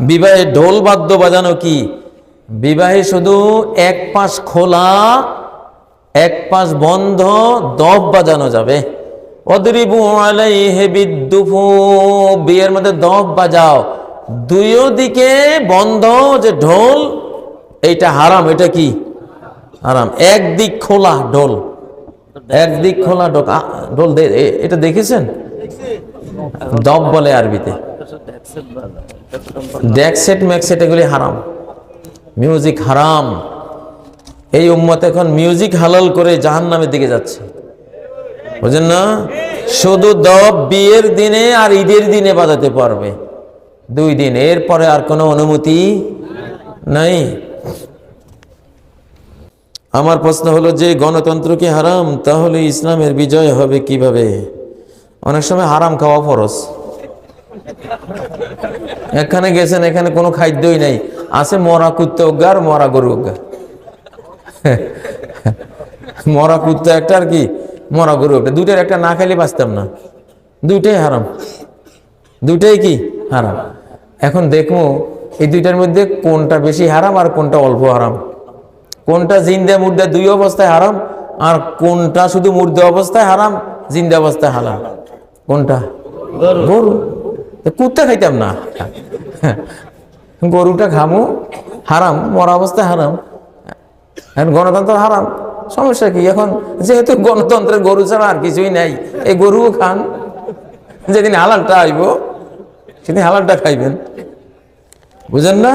বিবাহে ঢোল বাদ্য বাজানো কি? বিবাহে শুধু এক পাশ খোলা এক পাশ বন্ধ দব বাজানো যাবে। অদরিবু আলাইহি বিদ্যুফু বিয়ের মধ্যে দব বাজাও। দুইও দিকে বন্ধ যে ঢোল এইটা হারাম এটা কি? হারাম। একদিক খোলা ঢোল। একদিক খোলা ঢোল দে- এটা দেখেছেন? দব বলে আরবিতে। ড্যাকসেট ম্যাকসেট এগুলি হারাম। মিউজিক হারাম। এই উম্মত এখন মিউজিক হালাল করে জাহান নামের দিকে যাচ্ছে। বুঝেন না? শুধু দব বিয়ের দিনে আর ঈদের দিনে বাজাতে পারবে। দুই দিন, এরপরে আর কোনো অনুমতি নাই। আমার প্রশ্ন হলো, যে গণতন্ত্র কি হারাম? তাহলে ইসলামের বিজয় হবে কীভাবে? অনেক সময় হারাম খাওয়া ফরজ। এখানে গেছেন, এখানে কোনো খাদ্যই নাই। আছে মরা কুত্তে অজ্ঞা আর মরা গরু অজ্ঞা মরা কুত্তা একটা আর কি, মরা গরু একটা দুইটার একটা না খাইলে বাঁচতাম না। দুইটাই হারাম। দুইটাই কি? হারাম। এখন দেখব, এই দুইটার মধ্যে কোনটা বেশি হারাম আর কোনটা অল্প হারাম। কোনটা জিন্দা মুর্দা দুই অবস্থায় হারাম আর কোনটা শুধু মুর্দা অবস্থায় হারাম, জিন্দা অবস্থায় হারাম কোনটা? গরু। কুত্তা খাইতাম না। গরুটা খামু হারাম, মরা অবস্থায় হারাম। এখন গণতন্ত্র হারাম, সমস্যা কি? এখন যেহেতু গণতন্ত্রের গরু ছাড়া আর কিছুই নাই, এই গরুও খান। যেদিন হালালটা আইব, সেদিন হালালটা খাইবেন। বুঝেন না?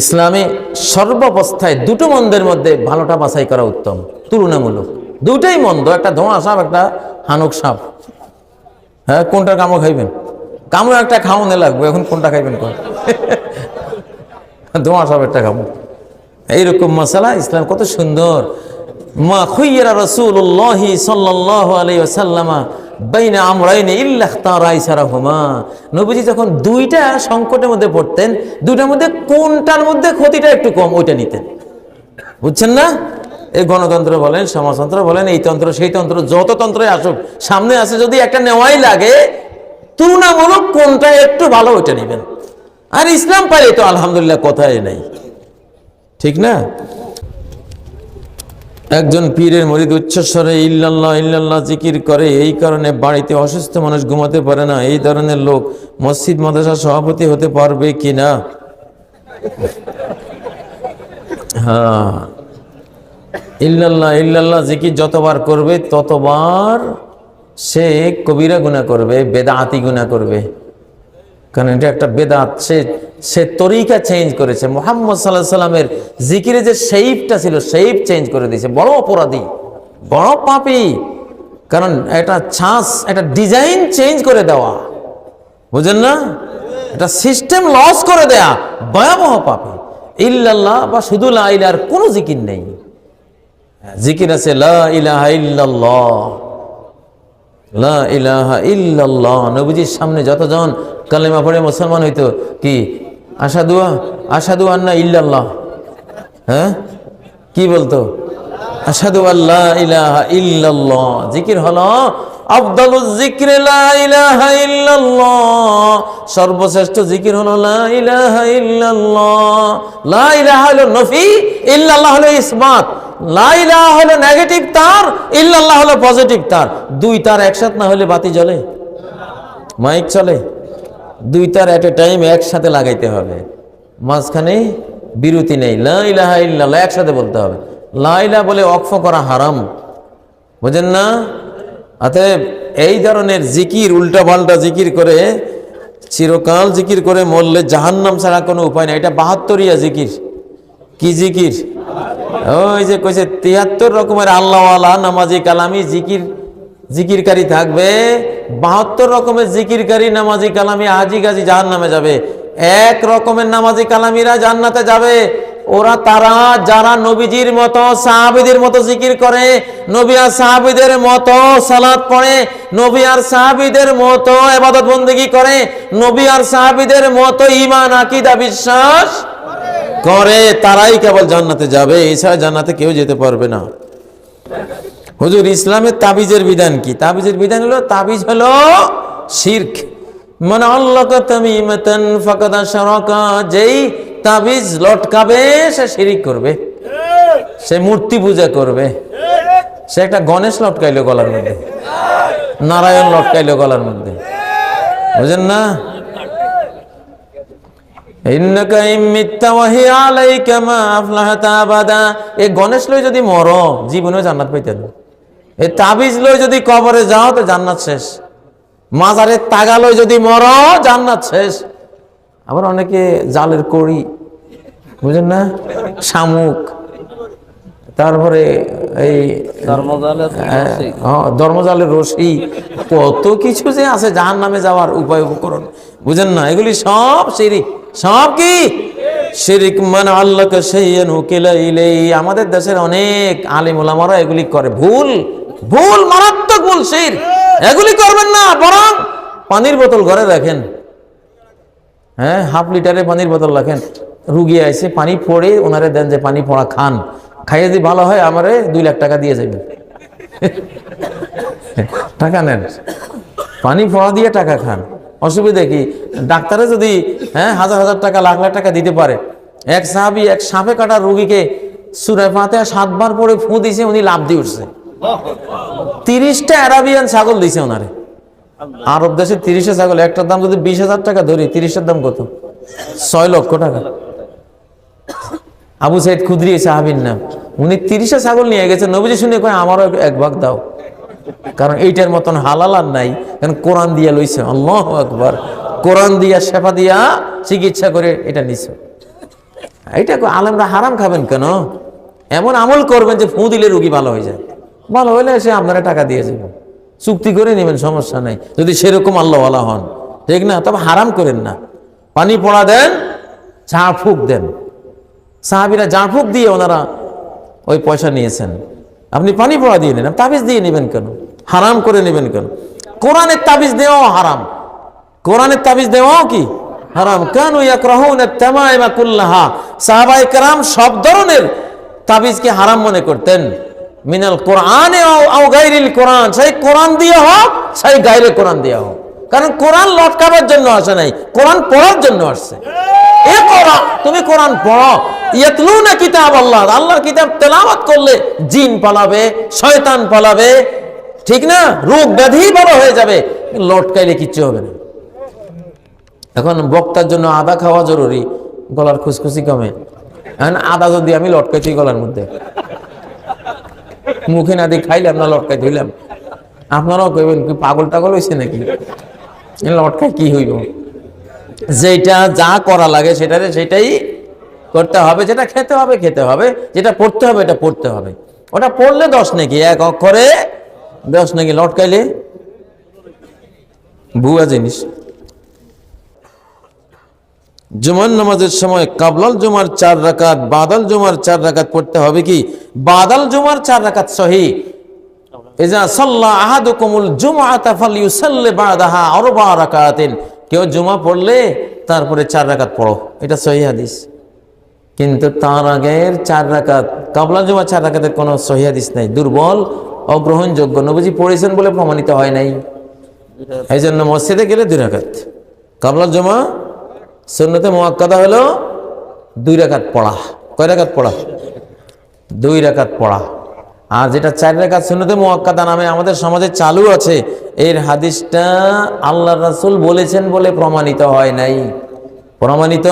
ইসলামে সর্বাবস্থায় দুটো মন্দের মধ্যে ভালোটা বাছাই করা উত্তম, তুলনামূলক। দুটাই মন্দ, একটা ধোঁয়া সাপ, একটা হানক সাপ। হ্যাঁ কোনটার কামড় খাইবেন? কামড় একটা খাওয়ানো লাগবে, এখন কোনটা খাইবেন কোন সাপ একটা খাব এইরকম মশালা, ইসলাম কত সুন্দর। মা খুইয়েরা রসুল্লাহি সাল্লাহ আলাইহি ওয়াসাল্লামা বাইনা আমরাইনে ইল্লাহ তারাই সারাহুমা নবীজি যখন দুইটা সংকটের মধ্যে পড়তেন, দুইটার মধ্যে কোনটার মধ্যে ক্ষতিটা একটু কম, ওইটা নিতেন। বুঝছেন না? এই গণতন্ত্র বলেন, সমাজতন্ত্র বলেন, এই তন্ত্র, সেই তন্ত্র, যত তন্ত্রই আসুক, সামনে আসে যদি একটা নেওয়াই লাগে, তুলনামূলক কোনটা একটু ভালো ওইটা নেবেন। আর ইসলাম পাইলে তো আলহামদুলিল্লাহ কথাই নেই। ঠিক না? একজন পীরের মরিদ উচ্চস্বরে ইল্লাল্লাহ ইল্লাল্লাহ, জিকির করে, এই কারণে বাড়িতে অসুস্থ মানুষ ঘুমাতে পারে না। এই ধরনের লোক মসজিদ, মাদ্রাসার সভাপতি হতে পারবে কি না? হ্যাঁ। ইল্লাল্লাহ ইল্লাল্লাহ জিকির যতবার করবে, ততবার সে কবিরা গুণা করবে বেদাতি গুণা করবে। কারণ এটা একটা বেদাত, সে সে তরিকা চেঞ্জ করেছে। মোহাম্মদ সাল্লাহ সাল্লামের জিকিরে যে সেইফটা ছিল সেইফ চেঞ্জ করে দিয়েছে। বড় অপরাধী, বড় পাপি। কারণ এটা ছাঁচ একটা ডিজাইন চেঞ্জ করে দেওয়া। বুঝেন না? এটা সিস্টেম লস করে দেয়া। ভয়াবহ পাপি। ইল্লাল্লাহ বা শুধু লা ইলাহার কোনো জিকির নেই। জিকির আছে নবীজির সামনে যতজন কালেমা পড়ে মুসলমান হইতো, কি? আসাদু আসাদু আন্না ইল্লাল্লাহ। হ্যাঁ? কি বলতো? আসাদু আল্লাহ ইলাহা ইল্লাল্লাহ। জিকির হলো লা সর্বশ্রেষ্ঠ জিকির হলো, লা লা নফি, ইল্লাল্লাহ হলো ইসমাত লা ইলাহা হলো নেগেটিভ তার, ইল্লাল্লাহ হলো পজিটিভ তার। দুই তার একসাথে না হলে বাতি জ্বলে? মাইক চলে? দুই তার এট এ টাইম একসাথে লাগাইতে হবে। মাঝখানে বিরতি নেই। লা ইলাহা ইল্লাল্লাহ, একসাথে বলতে হবে। লা বলে অক্ষ করা হারাম। বুঝেন না? অতএব এই ধরনের জিকির, উল্টা পাল্টা জিকির করে, চিরকাল জিকির করে মরলে জাহান্নাম ছাড়া কোনো উপায় নেই। এটা বাহাত্তরিয়া জিকির। কি জিকির? ওই যে কইছে, তিয়াত্তর রকমের আল্লাহওয়ালা নামাজি কালামি জিকির, জিকিরকারী থাকবে, বাহাত্তর রকমের জিকিরকারী নামাজি কালামি আজি গাজি জাহান নামে যাবে। এক রকমের নামাজি কালামিরা জান্নাতে যাবে। ওরা তারা, যারা নবীজির মতো, সাহাবিদের মতো জিকির করে, নবী আর সাহাবিদের মতো সালাদ পড়ে, নবী আর সাহাবিদের মতো এবাদত বন্দেগী করে, নবী আর সাহাবিদের মতো ইমান আকিদা, বিশ্বাস করে তারাই কেবল জান্নাতে যাবে, এছাড়া জান্নাতে কেউ যেতে পারবে না। হুজুর, ইসলামের তাবিজের বিধান কি? তাবিজের বিধান হলো, তাবিজ হলো শির্ক। মানে আল্লাহ তামিমাতান ফাকাদ আশরাকা, যেই তাবিজ লটকাবে, সে শিরিক করবে। সে মূর্তি পূজা করবে। সে একটা গণেশ লটকাইলো গলার মধ্যে। নারায়ণ লটকাইলো গলার মধ্যে। বুঝেন না? ইন্নাকা ইম মিথ্যা ওয়াহি আলাইকা মা আফলাহাতা আবাদা। এই গণেশ লই যদি মর জীবনে জান্নাত পাইতেন এই তাবিজ লই যদি কবরে যাও তো জান্নাত শেষ। মাজারে তাগালই যদি মর জান্নাত শেষ। আবার অনেকে জালের কড়ি বুঝেন না? শামুক। তারপরে এই হ্যাঁ, হ্যাঁ, ধর্মজালের রশি কত কিছু যে আছে জাহান নামে যাওয়ার উপায় উপকরণ বুঝেন না? এগুলি সব শিরিক। সব কি? শিরিক আল্লাহকে আমাদের দেশের অনেক আলিম ওলামারা এগুলি করে। ভুল ভুল, মারাত্মক ভুল, শির। এগুলি করবেন না, বরং পানির বোতল ঘরে রাখেন। হ্যাঁ হাফ লিটারে পানির বোতল রাখেন। রুগী আইসে পানি পড়ে ওনারে দেন যে পানি পড়া খান। খাইয়ে যদি ভালো হয়, আমারে দুই লাখ টাকা দিয়ে যাবেন টাকা নেন। পানি পড়া দিয়ে টাকা খান। অসুবিধা কি? ডাক্তারে যদি হ্যাঁ হাজার হাজার টাকা, লাখ লাখ টাকা দিতে পারে, এক সাহাবি, এক সাপে কাটা রুগীকে সুরে পাতে সাতবার পরে ফু দিছে, উনি লাভ দিয়ে উঠছে। তিরিশটা অ্যারাবিয়ান ছাগল দিছে ওনারে। আরব দেশে তিরিশটা ছাগল, একটার দাম যদি বিশ হাজার টাকা ধরি তিরিশের দাম কত? ছয় লক্ষ টাকা। আবু সাইদ খুদ্রি সাহাবিন নাম। উনি তিরিশে ছাগল নিয়ে গেছে, নবীজি শুনে কয়, আমারও এক ভাগ দাও। কারণ এইটার মতন হালাল আর নাই। কারণ কোরআন দিয়া লইছে। আল্লাহ আকবার। কোরআন দিয়া, শেফা দিয়া চিকিৎসা করে এটা নিছে। এটা আলেমরা হারাম খাবেন কেন? এমন আমল করবেন যে ফু দিলে রুগী ভালো হয়ে যায়। ভালো হলে সে আপনারা টাকা দিয়ে যাবে। চুক্তি করে নেবেন, সমস্যা নাই। যদি সেরকম আল্লাহওয়ালা হন, ঠিক না? তবে হারাম করেন না। পানি পড়া দেন ঝাড় ফুক দেন। সাহাবিরা জাঁফুক দিয়ে ওনারা ওই পয়সা নিয়েছেন। আপনি পানি পড়া দিয়ে নেন, তাবিজ দিয়ে নেবেন কেন? হারাম করে নেবেন কেন? কোরআনের তাবিজ দেওয়াও হারাম। কোরআনের তাবিজ দেওয়াও কি? হারাম। কেন ইয়াকরাহুন তামাইমা কুল্লাহা। সাহাবায়ে কেরাম সব ধরনের তাবিজকে হারাম মনে করতেন। মিনাল কোরআনে কোরআন। সেই কোরআন দিয়ে হোক, সেই গাইরে কোরআন দিয়ে হোক। কারণ কোরআন লটকাবার জন্য আসে নাই, কোরআন পড়ার জন্য আসছে। এ কোরআন, তুমি কোরআন পড়ো। কিতাব আল্লাহ, আল্লাহর কিতাব তেলাওয়াত করলে জিন পালাবে, শয়তান পালাবে, ঠিক না? রোগ ব্যাধি বড় হয়ে যাবে লটকাইলে কিচ্ছু হবে না। এখন বক্তার জন্য আদা খাওয়া জরুরি, গলার খুসখুসি কমে। এখন আদা যদি আমি লটকাইছি গলার মধ্যে। মুখে না দিয়ে খাইলাম না লটকাই ধুইলাম। আপনারাও কইবেন কি, পাগল টাগল হয়েছে নাকি? লটকাই কি হইব? যেটা যা করা লাগে সেটারে সেটাই করতে হবে, যেটা খেতে হবে খেতে হবে, যেটা পড়তে হবে এটা পড়তে হবে। ওটা পড়লে দশ নাকি? এক অক্ষরে দশ নাকি? লটকাইলে? ভুয়া জিনিস। জুমার নামাজের সময় কাবলাল জুমার চার রাকাত, বাদাল জুমার চার রাকাত পড়তে হবে কি? বাদাল জুমার চার রাকাত সহি। ইজা সাল্লা আহাদুকুমুল জুমআতা ফালইউসাল্লি বাদাহা আরবা রাকাতিন। কেউ জুমা পড়লে তারপরে চার রাকাত পড়ো। এটা সহি হাদিস। কিন্তু তার আগের চার রাকাত, কাবলা জুমা চার রাকাতের কোনো সহি হাদিস নাই। দুর্বল, অগ্রহণযোগ্য। নবীজি পড়েছেন বলে প্রমাণিত হয় নাই। এই জন্য মসজিদে গেলে দুই রাকাত। কাবলা জমা, সুন্নতে মোয়াক্কাদা হলো দুই রাকাত পড়া। কয় রাকাত পড়া? দুই রাকাত পড়া। আর যেটা চার রাকাত সুন্নতে মোয়াক্কাদা নামে আমাদের সমাজে চালু আছে এর হাদিসটা আল্লাহ রাসুল বলেছেন বলে প্রমাণিত হয় নাই। প্রমাণিত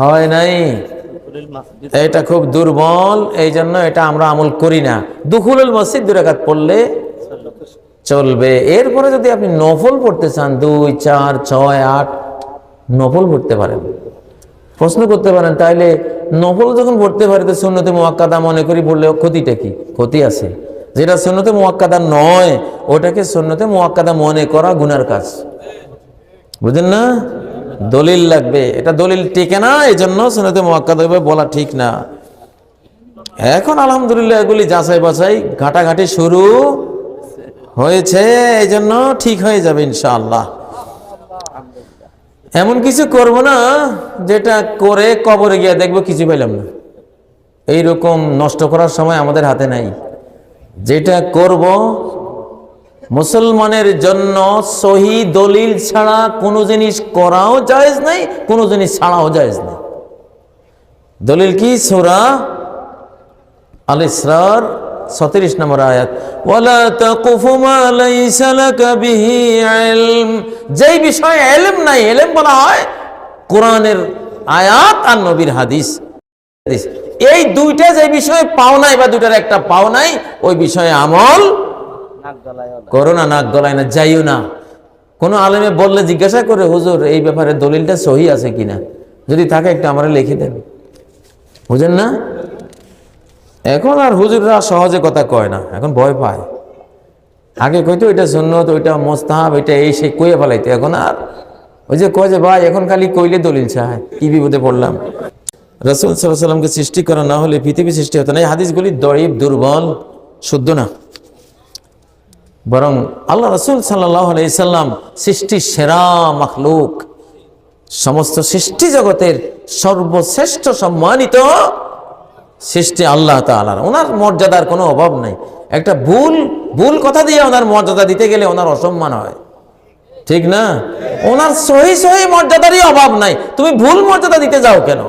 হয় নাই। এটা খুব দুর্বল এই জন্য এটা আমরা আমল করি না। দুখুলুল মসজিদ দুই রাকাত পড়লে চলবে। এরপরে যদি আপনি নফল পড়তে চান, দুই, চার, ছয়, আট, নফল পড়তে পারেন। প্রশ্ন করতে পারেন, তাইলে নফল যখন পড়তে পারে তো শূন্যতে মোয়াক্কাদা মনে করি বললে ক্ষতিটা কি? ক্ষতি আছে। যেটা সুন্নতে মোয়াক্কাদা নয়, ওটাকে সুন্নতে মোয়াক্কাদা মনে করা গুনার কাজ। বুঝলেন না? দলিল লাগবে। এটা দলিল টেকে না এই জন্য সুন্নতে মোয়াক্কাদা বলা ঠিক না। এখন আলহামদুলিল্লাহ এগুলি যাচাই বাছাই ঘাটাঘাটি শুরু হয়েছে এই জন্য ঠিক হয়ে যাবে ইনশাআল্লাহ। এমন কিছু করব না, যেটা করে কবরে গিয়ে দেখব, কিছু পেলাম না। এইরকম নষ্ট করার সময় আমাদের হাতে নাই। যেটা করব, মুসলমানের জন্য সহি দলিল ছাড়া কোনো জিনিস করাও জায়েজ নাই, কোনো জিনিস ছাড়াও জায়েজ নাই। দলিল কি? সূরা আল ইসরার সতেরিশ নম্বর আয়াত। ওয়ালা তাকুফু মা লাইসা লাকা বিহি ইলম। যেই বিষয়ে ইলম নাই, ইলম বলা হয় কোরআনের আয়াত আর নবীর হাদিস। এই দুইটা যে বিষয়ে পাও নাই বা দুইটার একটা পাও নাই ওই বিষয়ে আমল করো না নাক গলায় না যাইও না। কোনো আলেমে বললে জিজ্ঞাসা করে হুজুর এই ব্যাপারে দলিলটা সহি আছে কিনা? যদি থাকে একটা আমরা লিখে দেন। বুঝেন না? এখন আর হুজুররা সহজে কথা কয় না এখন ভয় পায়। আগে কইতো এটা সুন্নত ওইটা মোস্তাহাব এটা এই সেই কইয়ে ফেলাইতো। এখন আর ওই যে কয় যে ভাই এখন খালি কইলে দলিল চায়। কি বিপদে পড়লাম। রসুল সাল্লামকে সৃষ্টি করা না হলে পৃথিবী সৃষ্টি হতো না। এই হাদিসগুলি দরিব, দুর্বল, শুদ্ধ না। বরং আল্লাহ রসুল সাল্লাহ সাল্লাম সৃষ্টির সেরা মখলুক। সমস্ত সৃষ্টি জগতের সর্বশ্রেষ্ঠ সম্মানিত সৃষ্টি আল্লাহ তালার ওনার মর্যাদার কোনো অভাব নাই। একটা ভুল ভুল কথা দিয়ে ওনার মর্যাদা দিতে গেলে ওনার অসম্মান হয়। ঠিক না? ওনার সহি সহি মর্যাদারই অভাব নাই। তুমি ভুল মর্যাদা দিতে যাও কেন?